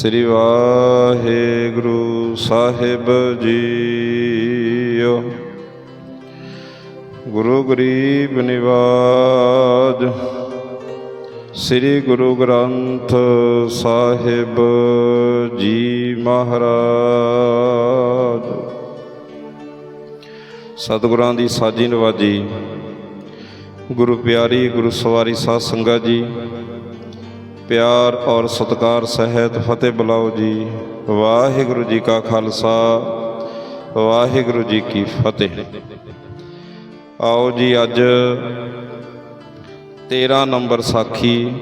ਸ੍ਰੀ ਵਾਹਿਗੁਰੂ ਸਾਹਿਬ JIO. ਗੁਰੂ ਗਰੀਬ ਨਿਵਾਜ, ਸ੍ਰੀ ਗੁਰੂ ਗ੍ਰੰਥ ਸਾਹਿਬ ਜੀ ਮਹਾਰਾਜ। ਸਤਿਗੁਰਾਂ ਦੀ ਸਾਜੀ ਨਵਾਜੀ, ਗੁਰੂ ਪਿਆਰੀ ਗੁਰੂ ਸਵਾਰੀ ਸਾਧ ਸੰਗਤ ਜੀ ਪਿਆਰ ਔਰ ਸਤਿਕਾਰ ਸਹਿਤ ਫਤਿਹ ਬੁਲਾਓ ਜੀ। ਵਾਹਿਗੁਰੂ ਜੀ ਕਾ ਖਾਲਸਾ, ਵਾਹਿਗੁਰੂ ਜੀ ਕੀ ਫਤਿਹ। ਆਓ ਜੀ ਅੱਜ 13 ਨੰਬਰ ਸਾਖੀ,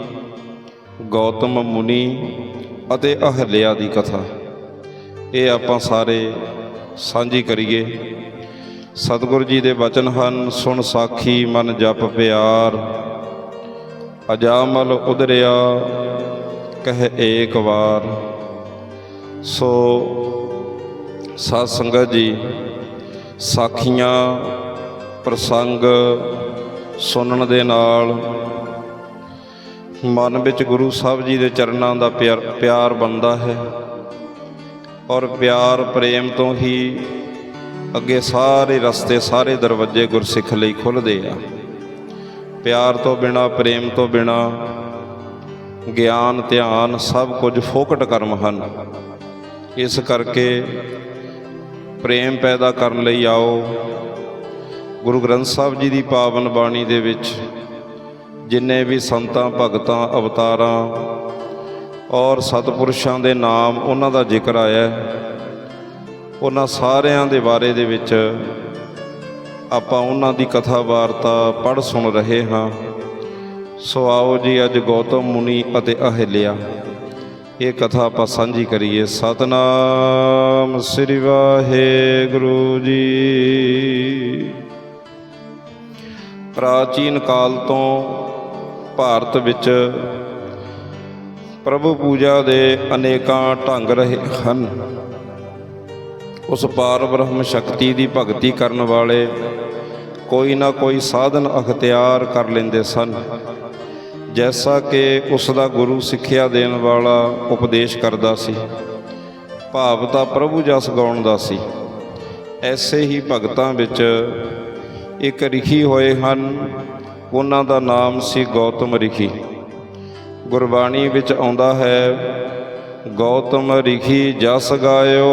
ਗੌਤਮ ਮੁਨੀ ਅਤੇ ਅਹਲਿਆ ਦੀ ਕਥਾ। ਇਹ ਆਪਾਂ ਸਾਰੇ ਸਾਂਝੀ ਕਰੀਏ। ਸਤਿਗੁਰੂ ਜੀ ਦੇ ਬਚਨ ਹਨ, ਸੁਣ ਸਾਖੀ, ਮਨ ਜਪ, ਪਿਆਰ। ਅਜਾਮਲ ਉਦਰਿਆ ਕਹਿ ਏਕ ਵਾਰ। ਸੋ ਸਾਧ ਸੰਗਤ ਜੀ, ਸਾਖੀਆਂ ਪ੍ਰਸੰਗ ਸੁਣਨ ਦੇ ਨਾਲ ਮਨ ਵਿੱਚ ਗੁਰੂ ਸਾਹਿਬ ਜੀ ਦੇ ਚਰਨਾਂ ਦਾ ਪਿਆਰ ਪਿਆਰ ਬਣਦਾ ਹੈ ਔਰ ਪਿਆਰ, ਪ੍ਰੇਮ ਤੋਂ ਹੀ ਅੱਗੇ ਸਾਰੇ ਰਸਤੇ, ਸਾਰੇ ਦਰਵਾਜ਼ੇ ਗੁਰਸਿੱਖ ਲਈ ਖੁੱਲ੍ਹਦੇ ਆ। ਪਿਆਰ ਤੋਂ ਬਿਨਾ, ਪ੍ਰੇਮ ਤੋਂ ਬਿਨਾ, ਗਿਆਨ, ਧਿਆਨ, ਸਭ ਕੁਝ ਫੋਕਟ ਕਰਮ ਹਨ। ਇਸ ਕਰਕੇ ਪ੍ਰੇਮ ਪੈਦਾ ਕਰਨ ਲਈ ਆਓ। ਗੁਰੂ ਗ੍ਰੰਥ ਸਾਹਿਬ ਜੀ ਦੀ ਪਾਵਨ ਬਾਣੀ ਦੇ ਵਿੱਚ ਜਿੰਨੇ ਵੀ ਸੰਤਾਂ, ਭਗਤਾਂ, ਅਵਤਾਰਾਂ ਔਰ ਸਤਪੁਰਸ਼ਾਂ ਦੇ ਨਾਮ ਉਹਨਾਂ ਦਾ ਜ਼ਿਕਰ ਆਇਆ ਉਹਨਾਂ ਸਾਰਿਆਂ ਦੇ ਬਾਰੇ ਦੇ ਵਿੱਚ ਆਪਾਂ ਉਹਨਾਂ ਦੀ ਕਥਾ ਵਾਰਤਾ ਪੜ੍ਹ ਸੁਣ ਰਹੇ ਹਾਂ। ਸੋ ਆਓ ਜੀ, ਅੱਜ ਗੌਤਮ ਮੁਨੀ ਅਤੇ ਅਹਿਲਿਆ, ਇਹ ਕਥਾ ਆਪਾਂ ਸਾਂਝੀ ਕਰੀਏ। ਸਤਨਾਮ ਸ੍ਰੀ ਵਾਹਿਗੁਰੂ ਜੀ। ਪ੍ਰਾਚੀਨ ਕਾਲ ਤੋਂ ਭਾਰਤ ਵਿੱਚ ਪ੍ਰਭੂ ਪੂਜਾ ਦੇ ਅਨੇਕਾਂ ਢੰਗ ਰਹੇ ਹਨ। ਉਸ ਪਾਰ ਬ੍ਰਹਮ ਸ਼ਕਤੀ ਦੀ ਭਗਤੀ ਕਰਨ ਵਾਲੇ ਕੋਈ ਨਾ ਕੋਈ ਸਾਧਨ ਅਖਤਿਆਰ ਕਰ ਲੈਂਦੇ ਸਨ। ਜੈਸਾ ਕਿ ਉਸ ਦਾ ਗੁਰੂ ਸਿੱਖਿਆ ਦੇਣ ਵਾਲਾ ਉਪਦੇਸ਼ ਕਰਦਾ ਸੀ, ਭਾਵ ਤਾਂ ਪ੍ਰਭੂ ਜਸ ਗਾਉਣ ਦਾ ਸੀ। ਐਸੇ ਹੀ ਭਗਤਾਂ ਵਿੱਚ ਇੱਕ ਰਿਖੀ ਹੋਏ ਹਨ, ਉਹਨਾਂ ਦਾ ਨਾਮ ਸੀ ਗੌਤਮ ਰਿਖੀ। ਗੁਰਬਾਣੀ ਵਿੱਚ ਆਉਂਦਾ ਹੈ, ਗੌਤਮ ਰਿਖੀ ਜਸ ਗਾਇਓ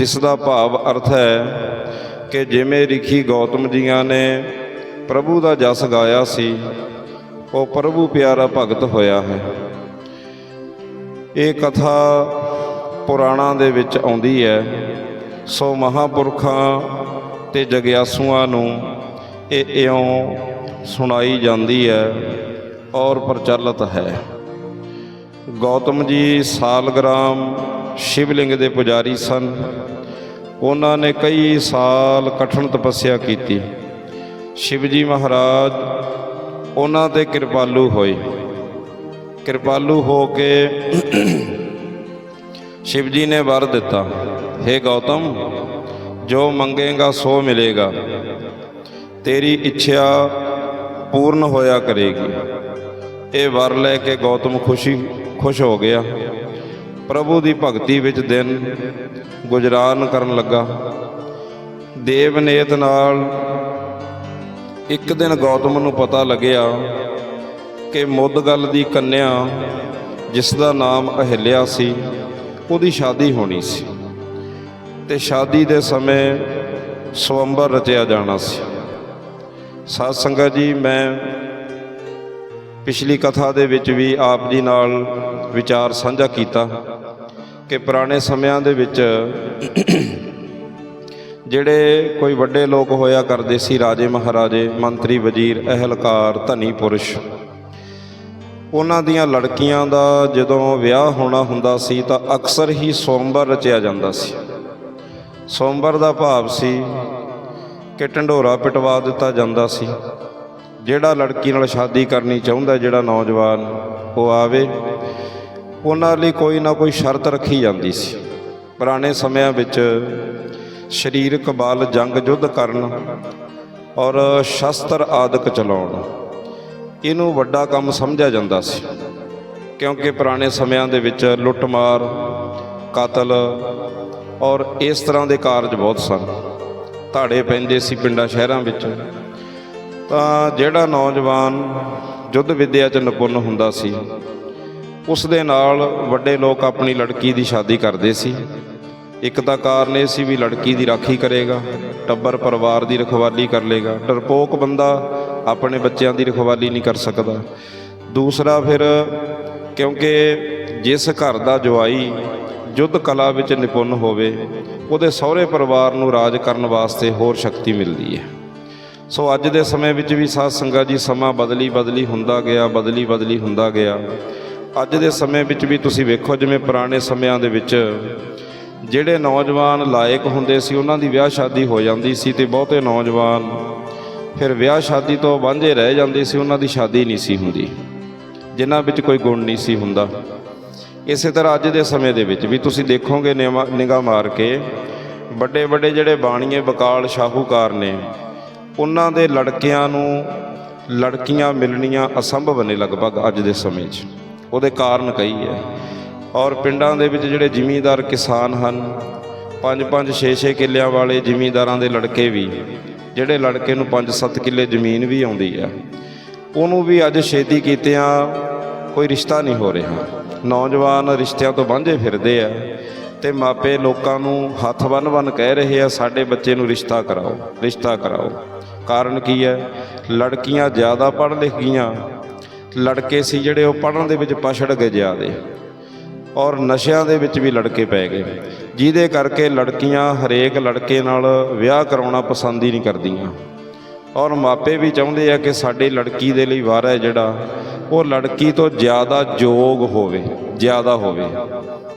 ਤਿਸ ਦਾ ਭਾਵ ਅਰਥ ਹੈ ਕਿ ਜਿਵੇਂ ਰਿਖੀ ਗੌਤਮ ਜੀਆਂ ਨੇ ਪ੍ਰਭੂ ਦਾ ਜਸ ਗਾਇਆ ਸੀ, ਉਹ ਪ੍ਰਭੂ ਪਿਆਰਾ ਭਗਤ ਹੋਇਆ ਹੈ। ਇਹ ਕਥਾ ਪੁਰਾਣਾਂ ਦੇ ਵਿੱਚ ਆਉਂਦੀ ਹੈ। ਸੋ ਮਹਾਪੁਰਖਾਂ ਤੇ ਜਗਿਆਸੂਆਂ ਨੂੰ ਇਹ ਇਉਂ ਸੁਣਾਈ ਜਾਂਦੀ ਹੈ ਔਰ ਪ੍ਰਚਲਿਤ ਹੈ। ਗੌਤਮ ਜੀ ਸਾਲਗ੍ਰਾਮ ਸ਼ਿਵਲਿੰਗ ਦੇ ਪੁਜਾਰੀ ਸਨ। ਉਹਨਾਂ ਨੇ ਕਈ ਸਾਲ ਕਠਨ ਤਪੱਸਿਆ ਕੀਤੀ। ਸ਼ਿਵਜੀ ਮਹਾਰਾਜ ਉਹਨਾਂ ਤੇ ਕਿਰਪਾਲੂ ਹੋਏ। ਕਿਰਪਾਲੂ ਹੋ ਕੇ ਸ਼ਿਵਜੀ ਨੇ ਵਰ ਦਿੱਤਾ हे ਗੌਤਮ, ਜੋ ਮੰਗੇਗਾ ਸੋ ਮਿਲੇਗਾ। ਤੇਰੀ ਇੱਛਾ ਪੂਰਨ ਹੋਇਆ ਕਰੇਗੀ। ਇਹ ਵਰ ਲੈ ਕੇ ਗੌਤਮ ਖੁਸ਼ੀ, ਖੁਸ਼ ਹੋ ਗਿਆ। ਪ੍ਰਭੂ ਦੀ ਭਗਤੀ ਵਿੱਚ ਦਿਨ ਗੁਜਰਾਨ ਕਰਨ ਲੱਗਾ। ਦੇਵਨੇਤ ਨਾਲ ਇੱਕ ਦਿਨ ਗੌਤਮ ਨੂੰ ਪਤਾ ਲੱਗਿਆ ਕਿ ਮੁੱਦਗਲ ਦੀ ਕੰਨਿਆ, ਜਿਸ ਦਾ ਨਾਮ ਅਹਿਲਿਆ ਸੀ, ਉਹਦੀ ਸ਼ਾਦੀ ਹੋਣੀ ਸੀ ਤੇ ਸ਼ਾਦੀ ਦੇ ਸਮੇਂ ਸਵੰਬਰ ਰਚਿਆ ਜਾਣਾ ਸੀ। ਸਾਧ ਸੰਗਤ ਜੀ, ਮੈਂ ਪਿਛਲੀ ਕਥਾ ਦੇ ਵਿੱਚ ਵੀ ਆਪ ਜੀ ਨਾਲ ਵਿਚਾਰ ਸਾਂਝਾ ਕੀਤਾ। ਕਿ ਪੁਰਾਣੇ ਸਮਿਆਂ ਦੇ ਵਿੱਚ ਜਿਹੜੇ ਕੋਈ ਵੱਡੇ ਲੋਕ ਹੋਇਆ ਕਰਦੇ ਸੀ, ਰਾਜੇ ਮਹਾਰਾਜੇ, ਮੰਤਰੀ, ਵਜ਼ੀਰ, ਅਹਿਲਕਾਰ, ਧਨੀ ਪੁਰਸ਼, ਉਹਨਾਂ ਦੀਆਂ ਲੜਕੀਆਂ ਦਾ ਜਦੋਂ ਵਿਆਹ ਹੋਣਾ ਹੁੰਦਾ ਸੀ ਤਾਂ ਅਕਸਰ ਹੀ ਸੋਮਵਾਰ ਰਚਿਆ ਜਾਂਦਾ ਸੀ। ਸੋਮਵਾਰ ਦਾ ਭਾਵ ਸੀ ਕਿ ਢੰਡੋਰਾ ਪਿਟਵਾ ਦਿੱਤਾ ਜਾਂਦਾ ਸੀ। ਜਿਹੜਾ ਲੜਕੀ ਨਾਲ ਸ਼ਾਦੀ ਕਰਨੀ ਚਾਹੁੰਦਾ, ਜਿਹੜਾ ਨੌਜਵਾਨ ਉਹ ਆਵੇ ਉਹਨਾਂ ਲਈ ਕੋਈ ਨਾ ਕੋਈ ਸ਼ਰਤ ਰੱਖੀ ਜਾਂਦੀ ਸੀ। ਪੁਰਾਣੇ ਸਮਿਆਂ ਵਿੱਚ ਸਰੀਰਕ ਬਲ ਜੰਗ ਯੁੱਧ ਕਰਨ ਔਰ ਸ਼ਸਤਰ ਆਦਿਕ ਚਲਾਉਣ, ਇਹਨੂੰ ਵੱਡਾ ਕੰਮ ਸਮਝਿਆ ਜਾਂਦਾ ਸੀ। ਕਿਉਂਕਿ ਪੁਰਾਣੇ ਸਮਿਆਂ ਦੇ ਵਿੱਚ ਲੁੱਟਮਾਰ, ਕਤਲ ਔਰ ਇਸ ਤਰ੍ਹਾਂ ਦੇ ਕਾਰਜ ਬਹੁਤ ਸਨ। ਧਾੜੇ ਪੈਂਦੇ ਸੀ ਪਿੰਡਾਂ ਸ਼ਹਿਰਾਂ ਵਿੱਚ। ਤਾਂ ਜਿਹੜਾ ਨੌਜਵਾਨ ਯੁੱਧ ਵਿੱਦਿਆ 'ਚ ਨਿਪੁੰਨ ਹੁੰਦਾ ਸੀ ਉਸ ਦੇ ਨਾਲ ਵੱਡੇ ਲੋਕ ਆਪਣੀ ਲੜਕੀ ਦੀ ਸ਼ਾਦੀ ਕਰਦੇ ਸੀ। ਇੱਕ ਤਾਂ ਕਾਰਨ ਇਹ ਸੀ ਵੀ ਲੜਕੀ ਦੀ ਰਾਖੀ ਕਰੇਗਾ, ਟੱਬਰ ਪਰਿਵਾਰ ਦੀ ਰਖਵਾਲੀ ਕਰ ਲੇਗਾ। ਡਰਪੋਕ ਬੰਦਾ ਆਪਣੇ ਬੱਚਿਆਂ ਦੀ ਰਖਵਾਲੀ ਨਹੀਂ ਕਰ ਸਕਦਾ। ਦੂਸਰਾ ਫਿਰ ਕਿਉਂਕਿ ਜਿਸ ਘਰ ਦਾ ਜਵਾਈ ਯੁੱਧ ਕਲਾ ਵਿੱਚ ਨਿਪੁੰਨ ਹੋਵੇ, ਉਹਦੇ ਸਹੁਰੇ ਪਰਿਵਾਰ ਨੂੰ ਰਾਜ ਕਰਨ ਵਾਸਤੇ ਹੋਰ ਸ਼ਕਤੀ ਮਿਲਦੀ ਹੈ। ਸੋ ਅੱਜ ਦੇ ਸਮੇਂ ਵਿੱਚ ਵੀ ਸਾਧ ਸੰਗਤ ਜੀ ਸਮਾਂ ਬਦਲੀ ਬਦਲੀ ਹੁੰਦਾ ਗਿਆ ਬਦਲੀ ਬਦਲੀ ਹੁੰਦਾ ਗਿਆ। ਅੱਜ ਦੇ ਸਮੇਂ ਵਿੱਚ ਵੀ ਤੁਸੀਂ ਵੇਖੋ ਜਿਵੇਂ ਪੁਰਾਣੇ ਸਮਿਆਂ ਦੇ ਵਿੱਚ ਜਿਹੜੇ ਨੌਜਵਾਨ ਲਾਇਕ ਹੁੰਦੇ ਸੀ, ਉਹਨਾਂ ਦੀ ਵਿਆਹ ਸ਼ਾਦੀ ਹੋ ਜਾਂਦੀ ਸੀ ਤੇ ਬਹੁਤੇ ਨੌਜਵਾਨ ਫਿਰ ਵਿਆਹ ਸ਼ਾਦੀ ਤੋਂ ਵਾਂਝੇ ਰਹਿ ਜਾਂਦੇ ਸੀ, ਉਹਨਾਂ ਦੀ ਸ਼ਾਦੀ ਨਹੀਂ ਸੀ ਹੁੰਦੀ, ਜਿਨ੍ਹਾਂ ਵਿੱਚ ਕੋਈ ਗੁਣ ਨਹੀਂ ਸੀ ਹੁੰਦਾ। ਇਸੇ ਤਰ੍ਹਾਂ ਅੱਜ ਦੇ ਸਮੇਂ ਦੇ ਵਿੱਚ ਵੀ ਤੁਸੀਂ ਦੇਖੋਗੇ ਨਿਗਾਹ ਮਾਰ ਕੇ ਵੱਡੇ ਵੱਡੇ ਜਿਹੜੇ ਬਾਣੀਏ ਬਕਾਲ ਸ਼ਾਹੂਕਾਰ ਨੇ, ਉਹਨਾਂ ਦੇ ਲੜਕਿਆਂ ਨੂੰ ਲੜਕੀਆਂ ਮਿਲਣੀਆਂ ਅਸੰਭਵ ਨੇ ਲਗਭਗ ਅੱਜ ਦੇ ਸਮੇਂ 'ਚ। ਉਹਦੇ ਕਾਰਨ ਕਈ ਹੈ। ਔਰ ਪਿੰਡਾਂ ਦੇ ਵਿੱਚ ਜਿਹੜੇ ਜ਼ਿਮੀਂਦਾਰ ਕਿਸਾਨ ਹਨ, ਪੰਜ ਪੰਜ 6-6 ਕਿੱਲਿਆਂ ਵਾਲੇ ਜ਼ਿਮੀਂਦਾਰਾਂ ਦੇ ਲੜਕੇ ਵੀ, ਜਿਹੜੇ ਲੜਕੇ ਨੂੰ 5-7 ਕਿੱਲੇ ਜ਼ਮੀਨ ਵੀ ਆਉਂਦੀ ਆ ਉਹਨੂੰ ਵੀ ਅੱਜ ਛੇਤੀ ਕੀਤਿਆਂ ਕੋਈ ਰਿਸ਼ਤਾ ਨਹੀਂ ਹੋ ਰਿਹਾ। ਨੌਜਵਾਨ ਰਿਸ਼ਤਿਆਂ ਤੋਂ ਵਾਂਝੇ ਫਿਰਦੇ ਆ ਤੇ ਮਾਪੇ ਲੋਕਾਂ ਨੂੰ ਹੱਥ ਬੰਨ-ਬੰਨ ਕਹਿ ਰਹੇ ਆ, ਸਾਡੇ ਬੱਚੇ ਨੂੰ ਰਿਸ਼ਤਾ ਕਰਾਓ ਰਿਸ਼ਤਾ ਕਰਾਓ। ਕਾਰਨ ਕੀ ਹੈ? ਲੜਕੀਆਂ ਜ਼ਿਆਦਾ ਪੜ੍ਹ ਲਿਖ ਗਈਆਂ ਲੜਕੇ ਸੀ ਜਿਹੜੇ ਉਹ ਪੜ੍ਹਨ ਦੇ ਵਿੱਚ ਪਛੜ ਗਏ ਜ਼ਿਆਦੇ ਔਰ ਨਸ਼ਿਆਂ ਦੇ ਵਿੱਚ ਵੀ ਲੜਕੇ ਪੈ ਗਏ। ਜਿਹਦੇ ਕਰਕੇ ਲੜਕੀਆਂ ਹਰੇਕ ਲੜਕੇ ਨਾਲ ਵਿਆਹ ਕਰਾਉਣਾ ਪਸੰਦ ਹੀ ਨਹੀਂ ਕਰਦੀਆਂ। ਔਰ ਮਾਪੇ ਵੀ ਚਾਹੁੰਦੇ ਆ ਕਿ ਸਾਡੀ ਲੜਕੀ ਦੇ ਲਈ ਵਾਰ ਹੈ ਜਿਹੜਾ ਉਹ ਲੜਕੀ ਤੋਂ ਜ਼ਿਆਦਾ ਯੋਗ ਹੋਵੇ, ਜ਼ਿਆਦਾ ਹੋਵੇ।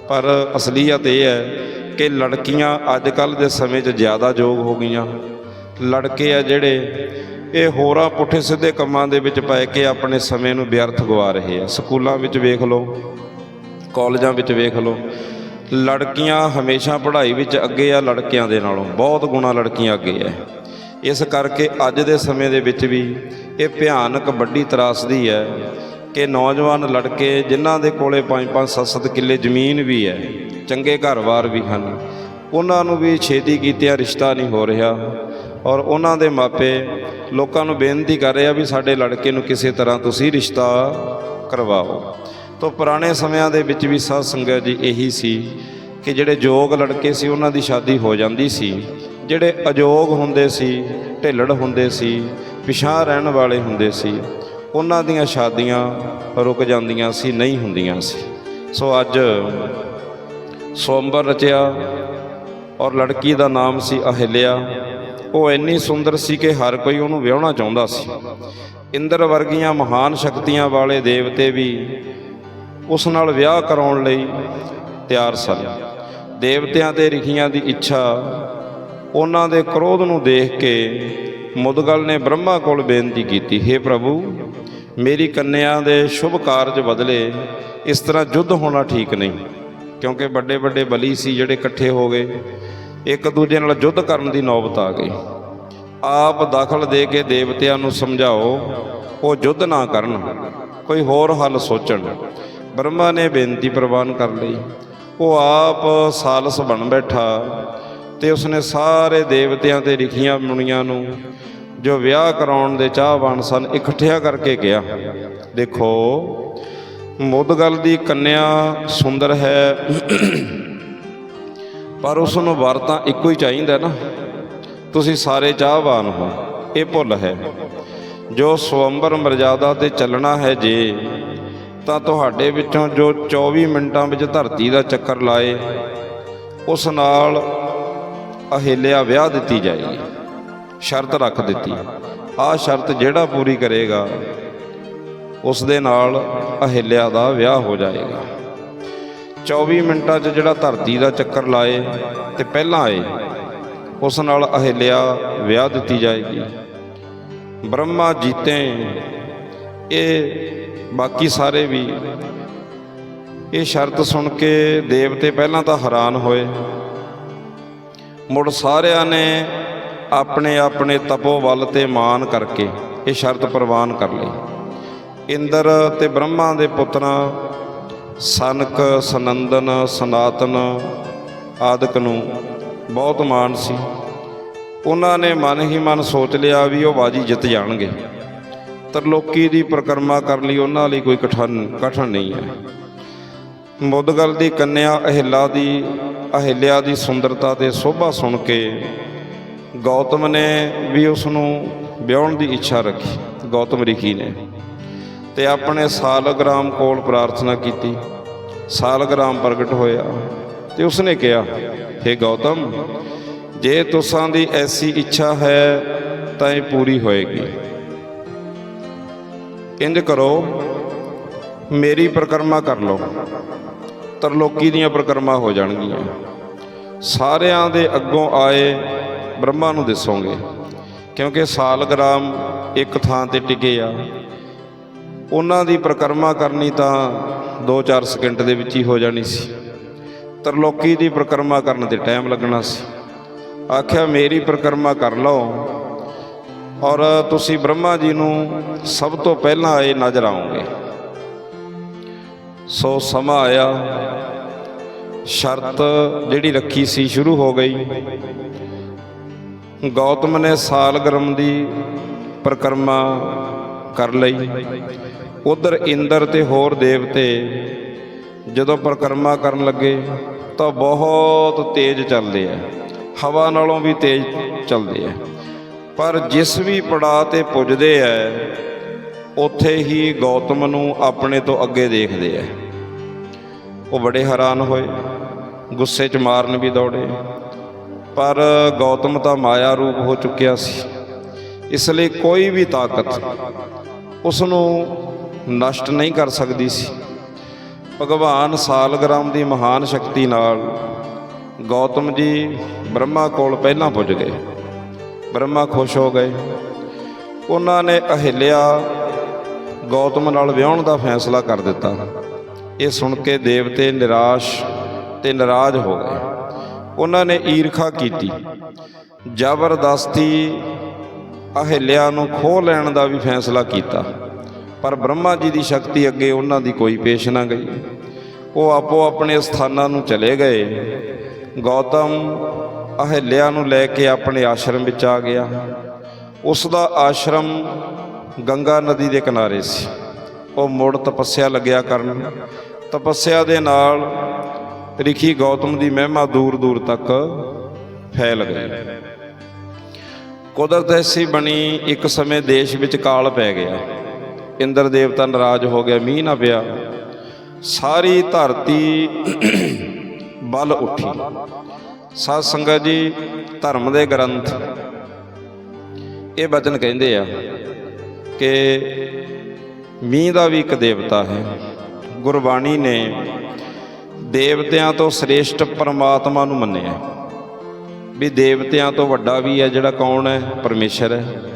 ਪਰ ਅਸਲੀਅਤ ਇਹ ਹੈ ਕਿ ਲੜਕੀਆਂ ਅੱਜ ਕੱਲ ਦੇ ਸਮੇਂ 'ਚ ਜ਼ਿਆਦਾ ਯੋਗ ਹੋ ਗਈਆਂ। ਲੜਕੇ ਆ ਜਿਹੜੇ ਇਹ ਹੋਰਾਂ ਪੁੱਠੇ ਸਿੱਧੇ ਕੰਮਾਂ ਦੇ ਵਿੱਚ ਪੈ ਕੇ ਆਪਣੇ ਸਮੇਂ ਨੂੰ ਵਿਅਰਥ ਗਵਾ ਰਹੇ ਆ। ਸਕੂਲਾਂ ਵਿੱਚ ਵੇਖ ਲਓ, ਕਾਲਜਾਂ ਵਿੱਚ ਵੇਖ ਲਓ, ਲੜਕੀਆਂ ਹਮੇਸ਼ਾ ਪੜ੍ਹਾਈ ਵਿੱਚ ਅੱਗੇ ਆ, ਲੜਕਿਆਂ ਦੇ ਨਾਲੋਂ। ਬਹੁਤ ਗੁਣਾ ਲੜਕੀਆਂ ਅੱਗੇ ਆ ਇਸ ਕਰਕੇ ਅੱਜ ਦੇ ਸਮੇਂ ਦੇ ਵਿੱਚ ਵੀ ਇਹ ਭਿਆਨਕ ਵੱਡੀ ਤਰਾਸਦੀ ਹੈ ਕਿ ਨੌਜਵਾਨ ਲੜਕੇ ਜਿਨ੍ਹਾਂ ਦੇ ਕੋਲੇ 5-5 7-7 ਕਿੱਲੇ ਜ਼ਮੀਨ ਵੀ ਹੈ ਚੰਗੇ ਘਰ-ਬਾਰ ਵੀ ਹਨ, ਉਹਨਾਂ ਨੂੰ ਵੀ ਛੇਤੀ ਕੀਤਿਆਂ ਰਿਸ਼ਤਾ ਨਹੀਂ ਹੋ ਰਿਹਾ। ਔਰ ਉਹਨਾਂ ਦੇ ਮਾਪੇ ਲੋਕਾਂ ਨੂੰ ਬੇਨਤੀ ਕਰ ਰਹੇ ਆ ਵੀ ਸਾਡੇ ਲੜਕੇ ਨੂੰ ਕਿਸੇ ਤਰ੍ਹਾਂ ਤੁਸੀਂ ਰਿਸ਼ਤਾ ਕਰਵਾਓ। ਤੋਂ ਪੁਰਾਣੇ ਸਮਿਆਂ ਦੇ ਵਿੱਚ ਵੀ ਸਾਧ ਸੰਗਤ ਜੀ ਇਹੀ ਸੀ ਕਿ ਜਿਹੜੇ ਯੋਗ ਲੜਕੇ ਸੀ, ਉਹਨਾਂ ਦੀ ਸ਼ਾਦੀ ਹੋ ਜਾਂਦੀ ਸੀ। ਜਿਹੜੇ ਅਯੋਗ ਹੁੰਦੇ ਸੀ, ਢਿੱਲੜ ਹੁੰਦੇ ਸੀ ਪਿਛਾਂ ਰਹਿਣ ਵਾਲੇ ਹੁੰਦੇ ਸੀ, ਉਹਨਾਂ ਦੀਆਂ ਸ਼ਾਦੀਆਂ ਰੁਕ ਜਾਂਦੀਆਂ ਸੀ, ਨਹੀਂ ਹੁੰਦੀਆਂ ਸੀ। ਸੋ ਅੱਜ ਸੋਮਵਾਰ ਰਚਿਆ ਔਰ ਲੜਕੀ ਦਾ ਨਾਮ ਸੀ ਅਹਿਲਿਆ। ਉਹ ਇੰਨੀ ਸੁੰਦਰ ਸੀ ਕਿ ਹਰ ਕੋਈ ਉਹਨੂੰ ਵਿਆਹਣਾ ਚਾਹੁੰਦਾ ਸੀ। ਇੰਦਰ ਵਰਗੀਆਂ ਮਹਾਨ ਸ਼ਕਤੀਆਂ ਵਾਲੇ ਦੇਵਤੇ ਵੀ ਉਸ ਨਾਲ ਵਿਆਹ ਕਰਾਉਣ ਲਈ ਤਿਆਰ ਸਨ। ਦੇਵਤਿਆਂ ਤੇ ਰਿਖੀਆਂ ਦੀ ਇੱਛਾ ਉਹਨਾਂ ਦੇ ਕ੍ਰੋਧ ਨੂੰ ਦੇਖ ਕੇ ਮੁਦਗਲ ਨੇ ਬ੍ਰਹਮਾ ਕੋਲ ਬੇਨਤੀ ਕੀਤੀ हे ਪ੍ਰਭੂ, ਮੇਰੀ ਕੰਨਿਆ ਦੇ ਸ਼ੁਭ ਕਾਰਜ ਬਦਲੇ ਇਸ ਤਰ੍ਹਾਂ ਯੁੱਧ ਹੋਣਾ ਠੀਕ ਨਹੀਂ, ਕਿਉਂਕਿ ਵੱਡੇ ਵੱਡੇ ਬਲੀ ਸੀ ਜਿਹੜੇ ਇਕੱਠੇ ਹੋ ਗਏ। ਇੱਕ ਦੂਜੇ ਨਾਲ ਯੁੱਧ ਕਰਨ ਦੀ ਨੌਬਤ ਆ ਗਈ। ਆਪ ਦਖਲ ਦੇ ਕੇ ਦੇਵਤਿਆਂ ਨੂੰ ਸਮਝਾਓ, ਉਹ ਯੁੱਧ ਨਾ ਕਰਨ, ਕੋਈ ਹੋਰ ਹੱਲ ਸੋਚਣ। ਬ੍ਰਹਮਾ ਨੇ ਬੇਨਤੀ ਪ੍ਰਵਾਨ ਕਰ ਲਈ। ਉਹ ਆਪ ਸਾਲਸ ਬਣ ਬੈਠਾ ਤੇ ਉਸਨੇ ਸਾਰੇ ਦੇਵਤਿਆਂ ਤੇ ਰਿਖੀਆਂ ਮੁਨੀਆਂ ਨੂੰ ਜੋ ਵਿਆਹ ਕਰਾਉਣ ਦੇ ਚਾਹਵਾਨ ਸਨ, ਇਕੱਠਿਆਂ ਕਰਕੇ ਗਿਆ ਦੇਖੋ ਮੁੱਦਗਲ ਦੀ ਕੰਨਿਆ ਸੁੰਦਰ ਹੈ ਪਰ ਉਸ ਨੂੰ ਵਰ ਤਾਂ ਇੱਕੋ ਹੀ ਚਾਹੀਦਾ ਨਾ। ਤੁਸੀਂ ਸਾਰੇ ਚਾਹਵਾਨ ਹੋ, ਇਹ ਭੁੱਲ ਹੈ। ਜੋ ਸਵੰਬਰ ਮਰਜ਼ਾਦਾ ਤੇ ਚੱਲਣਾ ਹੈ ਜੇ, ਤਾਂ ਤੁਹਾਡੇ ਵਿੱਚੋਂ ਜੋ 24 ਮਿੰਟਾਂ ਵਿੱਚ ਧਰਤੀ ਦਾ ਚੱਕਰ ਲਾਏ, ਉਸ ਨਾਲ ਅਹੇਲਿਆ ਵਿਆਹ ਦਿੱਤੀ ਜਾਏਗੀ ਸ਼ਰਤ ਰੱਖ ਦਿੱਤੀ। ਆਹ ਸ਼ਰਤ ਜਿਹੜਾ ਪੂਰੀ ਕਰੇਗਾ, ਉਸ ਦੇ ਨਾਲ ਅਹੇਲਿਆ ਦਾ ਵਿਆਹ ਹੋ ਜਾਏਗਾ। 24 ਮਿੰਟਾਂ 'ਚ ਜਿਹੜਾ ਧਰਤੀ ਦਾ ਚੱਕਰ ਲਾਏ ਤੇ ਪਹਿਲਾਂ ਆਏ, ਉਸ ਨਾਲ ਅਹਿਲਿਆ ਵਿਆਹ ਦਿੱਤੀ ਜਾਏਗੀ। ਬ੍ਰਹਮਾ ਜੀਤੇ, ਇਹ ਬਾਕੀ ਸਾਰੇ ਵੀ, ਇਹ ਸ਼ਰਤ ਸੁਣ ਕੇ ਦੇਵਤੇ ਪਹਿਲਾਂ ਤਾਂ ਹੈਰਾਨ ਹੋਏ। ਮੁੜ ਸਾਰਿਆਂ ਨੇ ਆਪਣੇ ਆਪਣੇ ਤਪੋ ਵੱਲ ਤੇ ਮਾਨ ਕਰਕੇ ਇਹ ਸ਼ਰਤ ਪ੍ਰਵਾਨ ਕਰ ਲਈ। ਇੰਦਰ ਤੇ ਬ੍ਰਹਮਾ ਦੇ ਪੁੱਤਰਾਂ ਸਨਕ, ਸਨੰਦਨ, ਸਨਾਤਨ ਆਦਿਕ ਨੂੰ ਬਹੁਤ ਮਾਣ ਸੀ। ਉਹਨਾਂ ਨੇ ਮਨ ਹੀ ਮਨ ਸੋਚ ਲਿਆ ਵੀ ਉਹ ਬਾਜੀ ਜਿੱਤ ਜਾਣਗੇ। ਤਰਲੋਕੀ ਦੀ ਪ੍ਰਕਰਮਾ ਕਰਨ ਲਈ ਉਹਨਾਂ ਲਈ ਕੋਈ ਕਠਨ ਕਠਨ ਨਹੀਂ ਹੈ। ਮੁੱਦਗਲ ਦੀ ਕੰਨਿਆ ਅਹਿਲਾ ਦੀ, ਅਹਿਲਿਆ ਦੀ ਸੁੰਦਰਤਾ ਤੇ ਸੋਭਾ ਸੁਣ ਕੇ ਗੌਤਮ ਨੇ ਵੀ ਉਸ ਨੂੰ ਵਿਆਹਣ ਦੀ ਇੱਛਾ ਰੱਖੀ। ਗੌਤਮ ਰਿਖੀ ਨੇ। ਤੇ ਆਪਣੇ ਸਾਲਗ੍ਰਾਮ ਕੋਲ ਪ੍ਰਾਰਥਨਾ ਕੀਤੀ। ਸਾਲਗ੍ਰਾਮ ਪ੍ਰਗਟ ਹੋਇਆ ਤੇ ਉਸਨੇ ਕਿਹਾ हे ਗੌਤਮ, ਜੇ ਤੁਸਾਂ ਦੀ ਐਸੀ ਇੱਛਾ ਹੈ, ਤਾਂ ਇਹ ਪੂਰੀ ਹੋਏਗੀ। ਇੰਜ ਕਰੋ, ਮੇਰੀ ਪ੍ਰਕਰਮਾ ਕਰ ਲਓ। ਤਰਲੋਕੀ ਦੀਆਂ ਪ੍ਰਕਰਮਾ ਹੋ ਜਾਣਗੀਆਂ। ਸਾਰਿਆਂ ਦੇ ਅੱਗੋਂ ਆਏ ਬ੍ਰਹਮਾ ਨੂੰ ਦਿਸੋਗੇ, ਕਿਉਂਕਿ ਸਾਲਗ੍ਰਾਮ ਇੱਕ ਥਾਂ ਤੇ ਟਿਕੇ ਆ। ਉਹਨਾਂ ਦੀ ਪ੍ਰਕਰਮਾ ਕਰਨੀ ਤਾਂ 2-4 ਸਕਿੰਟ ਦੇ ਵਿੱਚ ਹੀ ਹੋ ਜਾਣੀ ਸੀ। ਤਰਲੋਕੀ ਦੀ ਪ੍ਰਕਰਮਾ ਕਰਨ ਤੇ ਟਾਈਮ ਲੱਗਣਾ ਸੀ। ਆਖਿਆ, ਮੇਰੀ ਪ੍ਰਕਰਮਾ ਕਰ ਲਓ ਔਰ ਤੁਸੀਂ ਬ੍ਰਹਮਾ ਜੀ ਨੂੰ ਸਭ ਤੋਂ ਪਹਿਲਾਂ ਆਏ ਨਜ਼ਰ ਆਓਗੇ। ਸੋ ਸਮਾਂ ਆਇਆ। ਸ਼ਰਤ ਜਿਹੜੀ ਰੱਖੀ ਸੀ ਸ਼ੁਰੂ ਹੋ ਗਈ। ਗੌਤਮ ਨੇ ਸਾਲਗ੍ਰਮ ਦੀ ਪ੍ਰਕਰਮਾ ਕਰ ਲਈ। ਉਧਰ ਇੰਦਰ ਤੇ ਹੋਰ ਦੇਵਤੇ ਜਦੋਂ ਪ੍ਰਕਰਮਾ ਕਰਨ ਲੱਗੇ ਤਾਂ ਬਹੁਤ ਤੇਜ਼ ਚੱਲਦੇ ਆ। ਹਵਾ ਨਾਲੋਂ ਵੀ ਤੇਜ਼ ਚੱਲਦੇ ਆ। ਪਰ ਜਿਸ ਵੀ ਪੜਾਅ ਤੇ ਪੁੱਜਦੇ ਆ, ਉੱਥੇ ਹੀ ਗੌਤਮ ਨੂੰ ਆਪਣੇ ਤੋਂ ਅੱਗੇ ਦੇਖਦੇ ਆ। ਉਹ ਬੜੇ ਹੈਰਾਨ ਹੋਏ, ਗੁੱਸੇ 'ਚ ਮਾਰਨ ਵੀ ਦੌੜੇ। ਪਰ ਗੌਤਮ ਤਾਂ ਮਾਇਆ ਰੂਪ ਹੋ ਚੁੱਕਿਆ ਸੀ। ਇਸ ਲਈ ਕੋਈ ਵੀ ਤਾਕਤ ਉਸ ਨੂੰ ਨਸ਼ਟ ਨਹੀਂ ਕਰ ਸਕਦੀ ਸੀ। ਭਗਵਾਨ ਸਾਲਗ੍ਰਾਮ ਦੀ ਮਹਾਨ ਸ਼ਕਤੀ ਨਾਲ ਗੌਤਮ ਜੀ ਬ੍ਰਹਮਾ ਕੋਲ ਪਹਿਲਾਂ ਪੁੱਜ ਗਏ। ਬ੍ਰਹਮਾ ਖੁਸ਼ ਹੋ ਗਏ। ਉਹਨਾਂ ਨੇ ਅਹਿਲਿਆ ਗੌਤਮ ਨਾਲ ਵਿਆਹਣ ਦਾ ਫੈਸਲਾ ਕਰ ਦਿੱਤਾ। ਇਹ ਸੁਣ ਕੇ ਦੇਵਤੇ ਨਿਰਾਸ਼ ਤੇ ਨਾਰਾਜ਼ ਹੋ ਗਏ। ਉਹਨਾਂ ਨੇ ਈਰਖਾ ਕੀਤੀ। ਜ਼ਬਰਦਸਤੀ ਅਹਿਲਿਆ ਨੂੰ ਖੋਹ ਲੈਣ ਦਾ ਵੀ ਫੈਸਲਾ ਕੀਤਾ। ਪਰ ਬ੍ਰਹਮਾ ਜੀ ਦੀ ਸ਼ਕਤੀ ਅੱਗੇ ਉਹਨਾਂ ਦੀ ਕੋਈ ਪੇਸ਼ ਨਾ ਗਈ। ਉਹ ਆਪੋ ਆਪਣੇ ਸਥਾਨਾਂ ਨੂੰ ਚਲੇ ਗਏ। ਗੌਤਮ ਅਹਿਲਿਆ ਨੂੰ ਲੈ ਕੇ ਆਪਣੇ ਆਸ਼ਰਮ ਵਿੱਚ ਆ ਗਿਆ। ਉਸ ਦਾ ਆਸ਼ਰਮ ਗੰਗਾ ਨਦੀ ਦੇ ਕਿਨਾਰੇ ਸੀ। ਉਹ ਮੁੜ ਤਪੱਸਿਆ ਲੱਗਿਆ ਕਰਨ। ਤਪੱਸਿਆ ਦੇ ਨਾਲ ਰਿਖੀ ਗੌਤਮ ਦੀ ਮਹਿਮਾ ਦੂਰ ਦੂਰ ਤੱਕ ਫੈਲ ਗਈ। ਕੁਦਰਤ ਐਸੀ ਬਣੀ ਇੱਕ ਸਮੇਂ ਦੇਸ਼ ਵਿੱਚ ਕਾਲ ਪੈ ਗਿਆ। ਇੰਦਰ ਦੇਵਤਾ ਨਾਰਾਜ਼ ਹੋ ਗਿਆ, ਮੀਂਹ ਨਾ ਪਿਆ। ਸਾਰੀ ਧਰਤੀ ਬਲ ਉੱਠੀ। ਸਾਧ ਸੰਗਤ ਜੀ, ਧਰਮ ਦੇ ਗ੍ਰੰਥ ਇਹ ਬਚਨ ਕਹਿੰਦੇ ਆ ਕਿ ਮੀਂਹ ਦਾ ਵੀ ਇੱਕ ਦੇਵਤਾ ਹੈ। ਗੁਰਬਾਣੀ ਨੇ ਦੇਵਤਿਆਂ ਤੋਂ ਸ੍ਰੇਸ਼ਟ ਪਰਮਾਤਮਾ ਨੂੰ ਮੰਨਿਆ। ਵੀ ਦੇਵਤਿਆਂ ਤੋਂ ਵੱਡਾ ਵੀ ਹੈ ਜਿਹੜਾ ਕੌਣ ਹੈ? ਪਰਮੇਸ਼ਰ ਹੈ।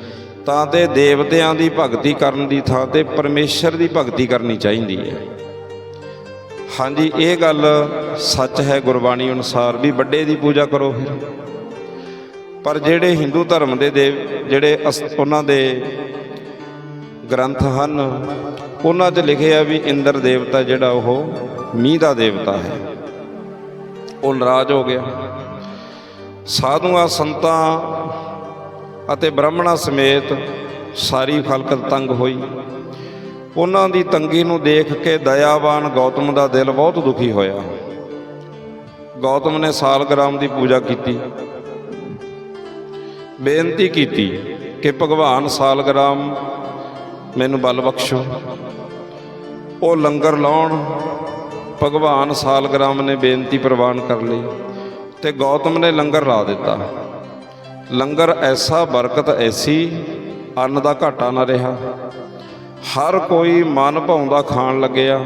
ਤਾਂ ਤੇ ਦੇਵਤਿਆਂ ਦੀ ਭਗਤੀ ਕਰਨ ਦੀ ਥਾਂ ਤੇ ਪਰਮੇਸ਼ਰ ਦੀ ਭਗਤੀ ਕਰਨੀ ਚਾਹੀਦੀ ਹੈ। ਹਾਂਜੀ, ਇਹ ਗੱਲ ਸੱਚ ਹੈ, ਗੁਰਬਾਣੀ ਅਨੁਸਾਰ ਵੀ ਵੱਡੇ ਦੀ ਪੂਜਾ ਕਰੋ ਫਿਰ। ਪਰ ਜਿਹੜੇ ਹਿੰਦੂ ਧਰਮ ਦੇ ਦੇਵ, ਜਿਹੜੇ ਅਸ- ਉਹਨਾਂ ਦੇ ਗ੍ਰੰਥ ਹਨ, ਉਹਨਾਂ 'ਚ ਲਿਖਿਆ ਵੀ ਇੰਦਰ ਦੇਵਤਾ ਜਿਹੜਾ ਉਹ ਮੀਂਹ ਦਾ ਦੇਵਤਾ ਹੈ। ਉਹ ਨਾਰਾਜ਼ ਹੋ ਗਿਆ। ਸਾਧੂਆਂ, ਸੰਤਾਂ ਅਤੇ ਬ੍ਰਾਹਮਣਾਂ ਸਮੇਤ ਸਾਰੀ ਖਲਕਤ ਤੰਗ ਹੋਈ। ਉਹਨਾਂ ਦੀ ਤੰਗੀ ਨੂੰ ਦੇਖ ਕੇ ਦਇਆਵਾਨ ਗੌਤਮ ਦਾ ਦਿਲ ਬਹੁਤ ਦੁਖੀ ਹੋਇਆ। ਗੌਤਮ ਨੇ ਸਾਲਗ੍ਰਾਮ ਦੀ ਪੂਜਾ ਕੀਤੀ। ਬੇਨਤੀ ਕੀਤੀ ਕਿ ਭਗਵਾਨ ਸਾਲਗ੍ਰਾਮ, ਮੈਨੂੰ ਬਲ ਬਖਸ਼ੋ। ਉਹ ਲੰਗਰ ਲਾਉਣ, ਭਗਵਾਨ ਸਾਲਗ੍ਰਾਮ ਨੇ ਬੇਨਤੀ ਪ੍ਰਵਾਨ ਕਰ ਲਈ ਤੇ ਗੌਤਮ ਨੇ ਲੰਗਰ ਲਾ ਦਿੱਤਾ। ਲੰਗਰ ਐਸਾ ਬਰਕਤ ਐਸੀ, ਅੰਨ ਦਾ ਘਾਟਾ ਨਾ ਰਿਹਾ। ਹਰ ਕੋਈ ਮਨ ਭਾਉਂਦਾ ਖਾਣ ਲੱਗਿਆ।